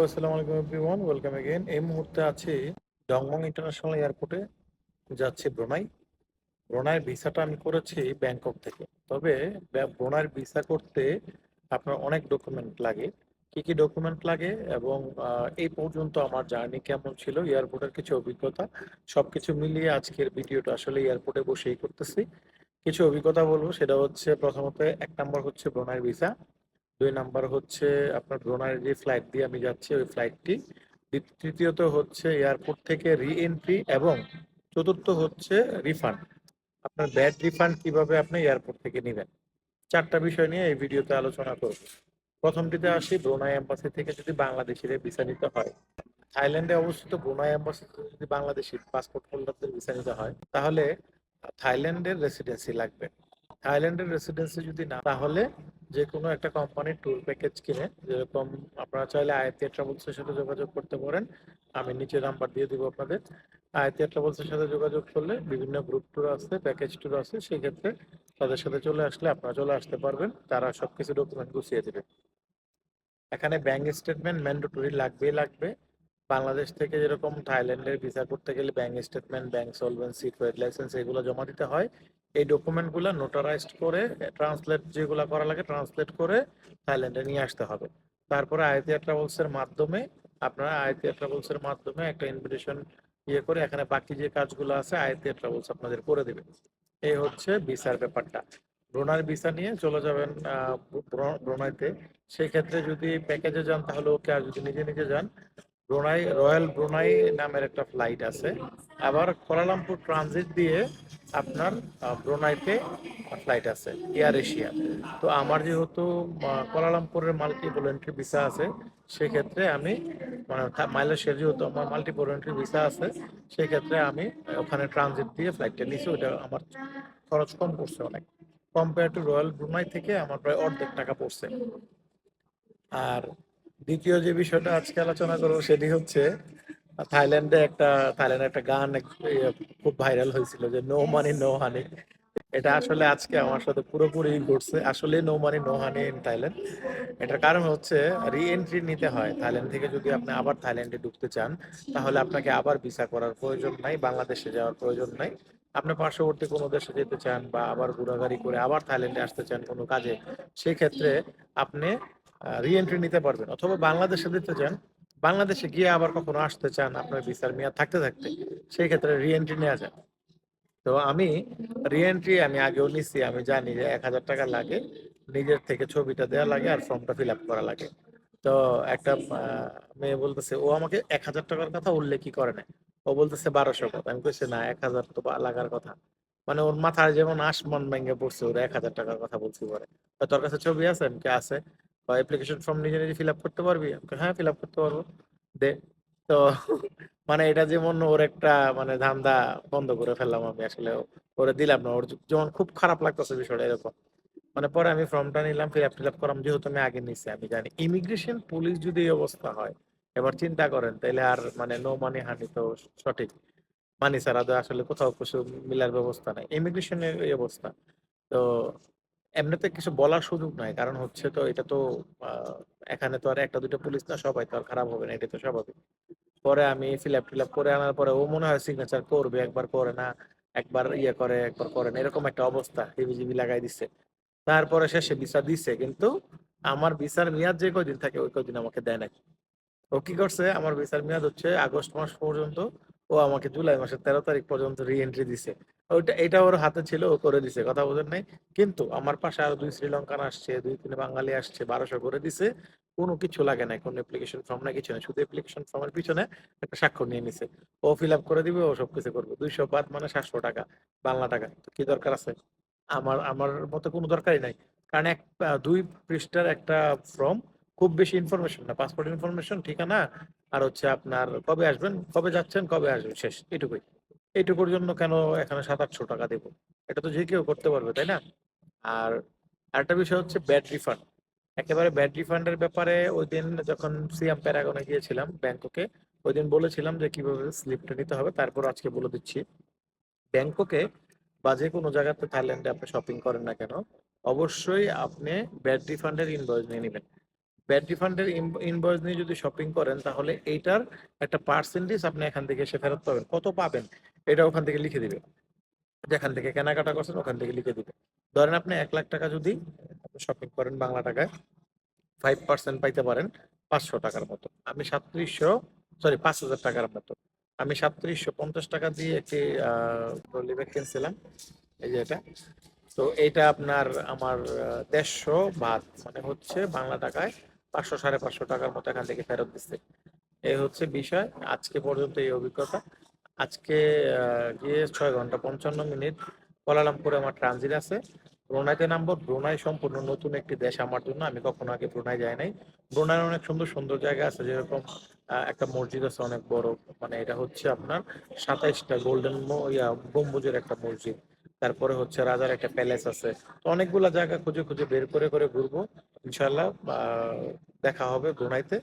আসসালামু আলাইকুম everyone welcome again এই মুহূর্তে আছি ডংমং ইন্টারন্যাশনাল এয়ারপোর্টে যাচ্ছি ব্রুনাই ব্রুনাইয়ের ভিসাটা আমি করেছি ব্যাংকক থেকে। তবে ব্রুনাইয়ের ভিসা করতে আপনার অনেক ডকুমেন্ট লাগে। কি কি ডকুমেন্ট লাগে এবং এই পর্যন্ত আমার জার্নি কেমন ছিল এয়ারপোর্টের কিছু অভিজ্ঞতা, সবকিছু মিলিয়ে আজকের ভিডিওটা আসলে এয়ারপোর্টে বসেই করতেছি। কিছু অভিজ্ঞতা বলব, সেটা হচ্ছে প্রথমত এক নম্বর হচ্ছে ব্রুনাইয়ের ভিসা দুই নাম্বার হচ্ছে আপনার ব্রুনাইয়ের যে ফ্লাইট দিয়ে আমি যাচ্ছি, ওই ফ্লাইটটি তৃতীয়ত হচ্ছে এয়ারপোর্ট থেকে রি এন্ট্রি এবং চতুর্থ হচ্ছে রিফান্ড আপনার ব্যাড রিফান্ড কীভাবে আপনি এয়ারপোর্ট থেকে নেবেন? চারটা বিষয় নিয়ে এই ভিডিওতে আলোচনা করব। প্রথমটিতে আসি ব্রুনাই এম্বাসি থেকে যদি বাংলাদেশিদের ভিসা নিতে হয়। থাইল্যান্ডে অবস্থিত ব্রুনাই এম্বাসি যদি বাংলাদেশি পাসপোর্ট হোল্ডারদের ভিসা নিতে হয়, তাহলে থাইল্যান্ডের রেসিডেন্সি লাগবে। থাইল্যান্ডের রেসিডেন্সি যদি না, তাহলে যে কোনো একটা কোম্পানির ট্যুর প্যাকেজ কিনে, যেরকম আপনারা চাইলে আয়তিয়া ট্রাভেলসের সাথে যোগাযোগ করতে পারেন। আমি নিচে নাম্বার দিয়ে দিব আপনাদের। আয়তিয়া ট্রাভেলসের সাথে যোগাযোগ করলে বিভিন্ন গ্রুপ ট্যুর আছে প্যাকেজ ট্যুর আছে, সেই ক্ষেত্রে তাদের সাথে চলে আসলে আপনারা চলে আসতে পারবেন। তারা সবকিছু ডকুমেন্ট গুছিয়ে দেবে। এখানে ব্যাংক স্টেটমেন্ট ম্যান্ডেটরি লাগবেই লাগবে। বাংলাদেশ থেকে যেরকম থাইল্যান্ডের ভিসা করতে গেলে bank statement bank solvency trade licence এগুলো জমা দিতে হয়। এই ডকুমেন্টগুলো নোটারাইজড করে ট্রান্সলেট যেগুলো করা লাগে ট্রান্সলেট করে থাইল্যান্ডে নিয়ে আসতে হবে। তারপরে আয়তিয়া ট্রাভেলসের মাধ্যমে, আপনারা আয়তিয়া ট্রাভেলসের মাধ্যমে একটা ইনভিটেশন ইয়ে করে এখানে বাকি যে কাজগুলো আছে আয়তিয়া ট্রাভেলস আপনাদের করে দেবে। এই হচ্ছে ভিসার ব্যাপারটা। ব্রোনার ভিসা নিয়ে চলে যাবেন ব্রুনাইতে। সেই ক্ষেত্রে যদি প্যাকেজে যান তাহলে ওকে আর যদি নিজে নিজে যান ব্রুনাই রয়্যাল ব্রুনাই নামের একটা ফ্লাইট আছে। আবার কোয়ালালামপুর ট্রানজিট দিয়ে আপনার ব্রুনাইতে ফ্লাইট আছে এয়ার এশিয়া। তো আমার যেহেতু আহ, কোয়ালালামপুরের মাল্টি ভলেন্টারি ভিসা আছে সেক্ষেত্রে আমি মানে মালয়েশিয়ার যেহেতু আমার মাল্টি ভলেন্টারি ভিসা আছে সেক্ষেত্রে আমি ওখানে ট্রানজিট দিয়ে ফ্লাইটটা নিয়েছি ওটা আমার খরচ কম পড়ছে অনেক। কম্পেয়ার টু রয়্যাল ব্রুনাই থেকে আমার প্রায় অর্ধেক টাকা পড়ছে। আর দ্বিতীয় যে বিষয়টা আজকে আলোচনা করব সেটি হচ্ছে, থাইল্যান্ডে একটা থাইল্যান্ডে একটা গান খুব ভাইরাল হয়েছিল যে নো মানি, নো হানি এটা আসলে আজকে আমার সাথে পুরোপুরি ঘটছে। আসলে no money, no honey in Thailand এটার কারণ হচ্ছে রি এন্ট্রি নিতে হয়। থাইল্যান্ড থেকে যদি আপনি আবার থাইল্যান্ডে ঢুকতে চান, তাহলে আপনাকে আবার ভিসা করার প্রয়োজন নাই, বাংলাদেশে যাওয়ার প্রয়োজন নাই। আপনি পার্শ্ববর্তী কোনো দেশে যেতে চান বা আবার ঘোরাঘুরি করে আবার থাইল্যান্ডে আসতে চান কোনো কাজে সেই ক্ষেত্রে আপনি রি এন্ট্রি নিতে পারবেন। অথবা বাংলাদেশে দিতে চান, বাংলাদেশে গিয়ে আবার কখনো আসতে চান, আপনার ভিসার মেয়াদ থাকতে থাকতে, সেই ক্ষেত্রে রি এন্ট্রি নেওয়া যায় তো আমি রি এন্ট্রি আমি আগেও নিছি, আমি জানি যে এক হাজার টাকা লাগে, নিজের থেকে ছবিটা দেওয়া লাগে আর ফর্মটা ফিল আপ করা লাগে। তো একটা মেয়ে বলতেছে, ও আমাকে এক হাজার টাকার কথা উল্লেখই করে না ও বলতেছে, বারোশো কথা। আমি কইছি, না, এক হাজার তো লাগার কথা। মানে ওর মাথায় যেমন আসমান ভেঙে পড়ছে, ওর এক হাজার টাকার কথা বলছি পরে। তোর কাছে ছবি আছে? আছে। অ্যাপ্লিকেশন ফর্ম নিজে নিজে ফিল আপ করতে পারবি? হ্যাঁ ফিল আপ করতে পারব। দে, তো মানে এটা যেমন ওর একটা মানে ধান্দা বন্ধ করে ফেললাম আমি, আসলে ওরে দিলাম না। ওর যেমন খুব খারাপ লাগতেছে বিষয়টা এরকম। মানে পরে আমি ফর্মটা নিলাম ফিল আপ ফিল আপ করলাম যেহেতু আমি আগে নিছি, আমি জানি। ইমিগ্রেশন পুলিশ যদি এই অবস্থা হয়, এবার চিন্তা করেন, তাইলে আর মানে নো মানি হানি তো সঠিক। মানি ছাড়া তো আসলে কোথাও কিছু মিলার ব্যবস্থা নাই। ইমিগ্রেশনের এই অবস্থা। তো এমনিতে কিছু বলার সুযোগ নাই। কারণ হচ্ছে তো এটা তো এখানে তো আর একটা দুটো পুলিশ না, সবাই তো আর খারাপ হবে না এটা তো স্বাভাবিক। পরে আমি ফিল আপ টিল আপ করে আনার পরে ও মনে হয় সিগনেচার করবে, একবার করে না, একবার ইয়ে করে, একবার করে না, এরকম একটা অবস্থা, হিবিজিবি লাগাই দিচ্ছে তারপরে শেষে ভিসা দিছে, কিন্তু আমার ভিসার মেয়াদ যে কয়দিন থাকে, ওই কয়দিন আমাকে দেয় না ও কি করছে, আমার ভিসার মেয়াদ হচ্ছে আগস্ট মাস পর্যন্ত ও আমাকে জুলাই মাসের তেরো তারিখ পর্যন্ত রি এন্ট্রি দিছে। ওইটা, এটা ওর হাতে ছিল, ও করে দিছে, কথা বোঝেন নাই। কিন্তু আমার পাশে আরও দুই শ্রীলঙ্কান আসছে, দুই, তিন বাঙালি আসছে, বারোশো করে দিছে। কোনো কিছু লাগে না কোনো অ্যাপ্লিকেশন ফর্ম না কিছু না শুধু অ্যাপ্লিকেশন ফর্মের পিছনে একটা স্বাক্ষর নিয়ে নিছে। ও ফিল আপ করে দিবে, ও সব কিছু করবে। দুইশো বাদ মানে সাতশো টাকা, বাংলা টাকা। কি দরকার আছে? আমার আমার মতে কোনো দরকারই নাই। কারণ এক, দুই পৃষ্ঠার একটা ফর্ম খুব বেশি ইনফরমেশন না পাসপোর্ট ইনফরমেশন ঠিকানা, আর হচ্ছে আপনার কবে আসবেন, কবে যাচ্ছেন, কবে আসবেন, শেষ এটুকুই এইটুকুর জন্য কেন এখানে সাত আটশো টাকা দেবো? এটা তো যে কেউ করতে পারবে, তাই না? আর আরেকটা বিষয় হচ্ছে ব্যাড রিফান্ড একেবারে ব্যাড রিফান্ডের ব্যাপারে ওই দিন যখন সিএম প্যারাগনে গিয়েছিলাম ব্যাংককে, ওই দিন বলেছিলাম যে কীভাবে স্লিপটা নিতে হবে, তারপর আজকে বলে দিচ্ছি। ব্যাংককে বা যে কোনো জায়গাতে থাইল্যান্ডে আপনি শপিং করেন না কেন, অবশ্যই আপনি ব্যাড রিফান্ডের ইনভয়েস নিয়ে নেবেন। ব্যাড রিফান্ডের ইনভয়েস নিয়ে যদি শপিং করেন, তাহলে এইটার একটা পার্সেন্টেজ আপনি এখান থেকে এসে ফেরত পাবেন। কত পাবেন? এটা ওখান থেকে লিখে দিবে যেখান থেকে কেনাকাটা করছেন, ওখান থেকে লিখে দিবে ধরেন আপনি এক লাখ টাকা যদি শপিং করেন বাংলা টাকায় ফাইভ পার্সেন্ট পাইতে পারেন পাঁচশো টাকার মতো। আমি সাতত্রিশশো সরি পাঁচ হাজার টাকার মতো। আমি সাতত্রিশশো পঞ্চাশ টাকা দিয়ে একটি ট্রলি কিনছিলাম। এই যে এটা। তো এটা আপনার আমার দেড়শো বাদ মানে হচ্ছে বাংলা টাকায় পাঁচশো, সাড়ে পাঁচশো টাকার মতো এখান থেকে ফেরত দিচ্ছে। এই হচ্ছে বিষয়। আজকে পর্যন্ত এই অভিজ্ঞতা। আজকে গিয়ে ছয় ঘণ্টা পঞ্চান্ন মিনিট কোয়ালালামপুরে আমার ট্রানজিট আছে। ব্রুনাইতে নামবো। ব্রুনাই সম্পূর্ণ নতুন একটি দেশ আমার জন্য। আমি কখনো আগে ব্রুনাই যাই নাই। ব্রুনাইয়ের অনেক সুন্দর সুন্দর জায়গা আছে। যেরকম একটা মসজিদ আছে অনেক বড়। মানে এটা হচ্ছে আপনার সাতাইশটা গোল্ডেন গম্বুজের একটা মসজিদ। তারপরে হচ্ছে রাজার একটা প্যালেস আছে। তো অনেকগুলা জায়গা খুঁজে খুঁজে বের করে করে ঘুরবো ইনশাল্লাহ দেখা হবে ব্রুনাইতে